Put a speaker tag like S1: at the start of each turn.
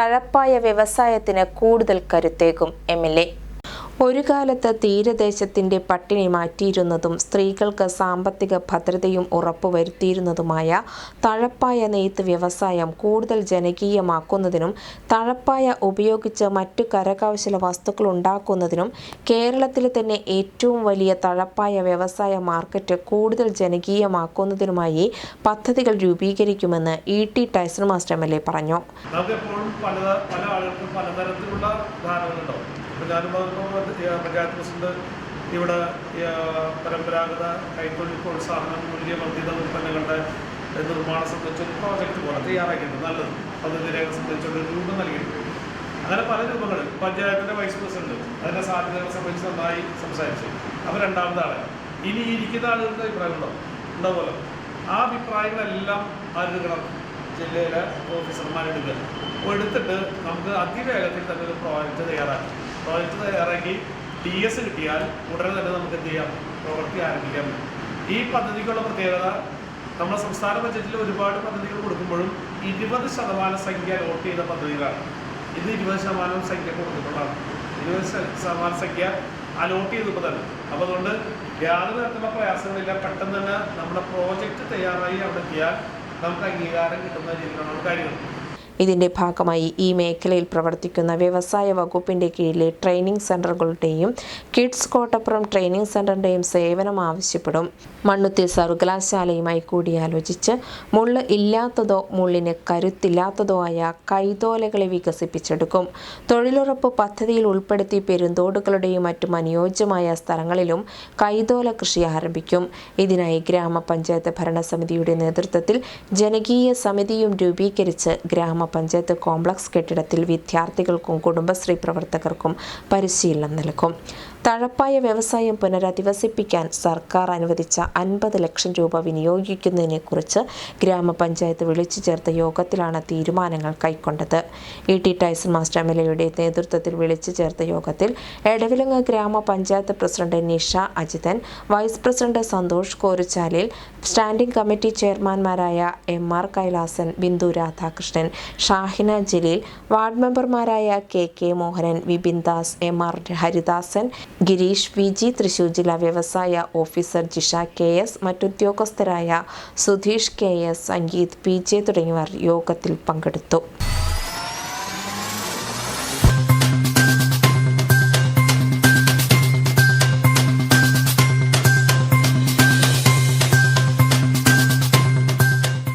S1: തഴപ്പായ വ്യവസായത്തിന് കൂടുതൽ കരുത്തേകും M L A ഒരു കാലത്ത് തീരദേശത്തിന്റെ പട്ടിണി മാറ്റിയിരുന്നതും സ്ത്രീകൾക്ക് സാമ്പത്തിക ഭദ്രതയും ഉറപ്പുവരുത്തിയിരുന്നതുമായ തഴപ്പായ നെയ്ത്ത് വ്യവസായം കൂടുതൽ ജനകീയമാക്കുന്നതിനും തഴപ്പായ ഉപയോഗിച്ച് മറ്റു കരകൗശല വസ്തുക്കൾ ഉണ്ടാക്കുന്നതിനും കേരളത്തിലെ തന്നെ ഏറ്റവും വലിയ തഴപ്പായ വ്യവസായ മാർക്കറ്റ് കൂടുതൽ ജനകീയമാക്കുന്നതിനുമായി പദ്ധതികൾ രൂപീകരിക്കുമെന്ന് E T Tyson master M L A പറഞ്ഞു.
S2: പല ആളുകൾക്കും പലതരത്തിലുള്ള ധാരണകളുണ്ടാവും. ഇപ്പോൾ ഞാനും പഞ്ചായത്ത് പ്രസിഡന്റ് ഇവിടെ പരമ്പരാഗത കൈത്തൊഴിൽ പ്രോത്സാഹനം മൂല്യവർദ്ധിത ഉൽപ്പന്നങ്ങളുടെ നിർമ്മാണം സംബന്ധിച്ച് ഒരു പ്രോജക്റ്റ് പോലെ തയ്യാറാക്കിയിട്ടുണ്ട്. നല്ലത്. പദ്ധതി രേഖ സംബന്ധിച്ചൊരു രൂപം നൽകിയിട്ടുണ്ട് അങ്ങനെ പല രൂപങ്ങൾ പഞ്ചായത്തിന്റെ വൈസ് പ്രസിഡന്റ് അതിന്റെ സാധ്യതകളെ സംബന്ധിച്ച് നന്നായി സംസാരിച്ചു. അവർ രണ്ടാമതാണ് ഇനി ഇരിക്കുന്ന ആളുകളുടെ അഭിപ്രായമുണ്ടോ? ഉണ്ടാവുമല്ലോ ആ അഭിപ്രായങ്ങളെല്ലാം ആരെടുക്കണം ജില്ലയിലെ ഓഫീസർമാരെടുക്കുക അപ്പോൾ എടുത്തിട്ട് നമുക്ക് അതിവേഗത്തിൽ തന്നെ ഒരു പ്രോജക്റ്റ് തയ്യാറാക്കി. പ്രോജക്റ്റ് തയ്യാറാക്കി ടി എസ് കിട്ടിയാൽ ഉടനെ തന്നെ നമുക്ക് എന്ത് ചെയ്യാം? പ്രവൃത്തി ആരംഭിക്കാൻ പറ്റും. ഈ പദ്ധതിക്കുള്ള പ്രത്യേകത നമ്മുടെ സംസ്ഥാന ബജറ്റിൽ ഒരുപാട് പദ്ധതികൾ കൊടുക്കുമ്പോഴും ഇരുപത് ശതമാനം സംഖ്യ ലോട്ട് ചെയ്ത പദ്ധതികളാണ്. ഇത് ഇരുപത് ശതമാനം സംഖ്യ കൊടുത്തിട്ടുള്ളതാണ്. ഇരുപത് ശതമാനം സംഖ്യ അലോട്ട് ചെയ്തപ്പോൾ തന്നെ. അപ്പോൾ അതുകൊണ്ട് യാതൊരു തരത്തിലുള്ള പ്രയാസങ്ങളില്ല. പെട്ടെന്ന് തന്നെ നമ്മുടെ പ്രോജക്റ്റ് തയ്യാറായി അവിടെ എത്തിയാൽ നമുക്ക് അംഗീകാരം കിട്ടുന്ന രീതിയിലാണ് കാര്യങ്ങൾ.
S1: ഇതിന്റെ ഭാഗമായി ഈ മേഖലയിൽ പ്രവർത്തിക്കുന്ന വ്യവസായ വകുപ്പിന്റെ കീഴിലെ ട്രെയിനിങ് സെന്ററുകളുടെയും കിഡ്സ് കോട്ടപ്പുറം ട്രെയിനിങ് സെന്ററിന്റെയും സേവനം ആവശ്യപ്പെടും. മണ്ണുത്തി സർവകലാശാലയുമായി കൂടിയാലോചിച്ച് മുള്ള് ഇല്ലാത്തതോ മുള്ളിന് കരുത്തില്ലാത്തതോ ആയ കൈതോലകളെ വികസിപ്പിച്ചെടുക്കും. തൊഴിലുറപ്പ് പദ്ധതിയിൽ ഉൾപ്പെടുത്തി പെരുന്തോടുകളുടെയും മറ്റും അനുയോജ്യമായ സ്ഥലങ്ങളിലും കൈതോല കൃഷി ആരംഭിക്കും. ഇതിനായി ഗ്രാമപഞ്ചായത്ത് ഭരണസമിതിയുടെ നേതൃത്വത്തിൽ ജനകീയ സമിതിയും രൂപീകരിച്ച് ഗ്രാമപഞ്ചായത്ത് കോംപ്ലക്സ് കെട്ടിടത്തിൽ വിദ്യാർത്ഥികൾക്കും കുടുംബശ്രീ പ്രവർത്തകർക്കും പരിശീലനം നൽകും. തഴപ്പായ വ്യവസായം പുനരധിവസിപ്പിക്കാൻ സർക്കാർ അനുവദിച്ച അൻപത് ലക്ഷം രൂപ വിനിയോഗിക്കുന്നതിനെക്കുറിച്ച് ഗ്രാമപഞ്ചായത്ത് വിളിച്ചു ചേർത്ത യോഗത്തിലാണ് തീരുമാനങ്ങൾ കൈക്കൊണ്ടത്. E. T. Tyson master M. L. എയുടെ നേതൃത്വത്തിൽ വിളിച്ചു ചേർത്ത യോഗത്തിൽ Edavilangu grama panchayat president Nisha Ajithan vice president Santhosh Koruchalil standing committee ചെയർമാൻമാരായ M. R. Kailasan Bindu Radhakrishnan Shahina Jaleel ward മെമ്പർമാരായ K. K. Mohanan Vipin Das M. R. Haridasan Girish V. G. Thrissur ജില്ലാ വ്യവസായ officer Jisha K. S. മറ്റുദ്യോഗസ്ഥരായ Sudheesh K. S. Sangeeth P. J. തുടങ്ങിയവർ യോഗത്തിൽ പങ്കെടുത്തു.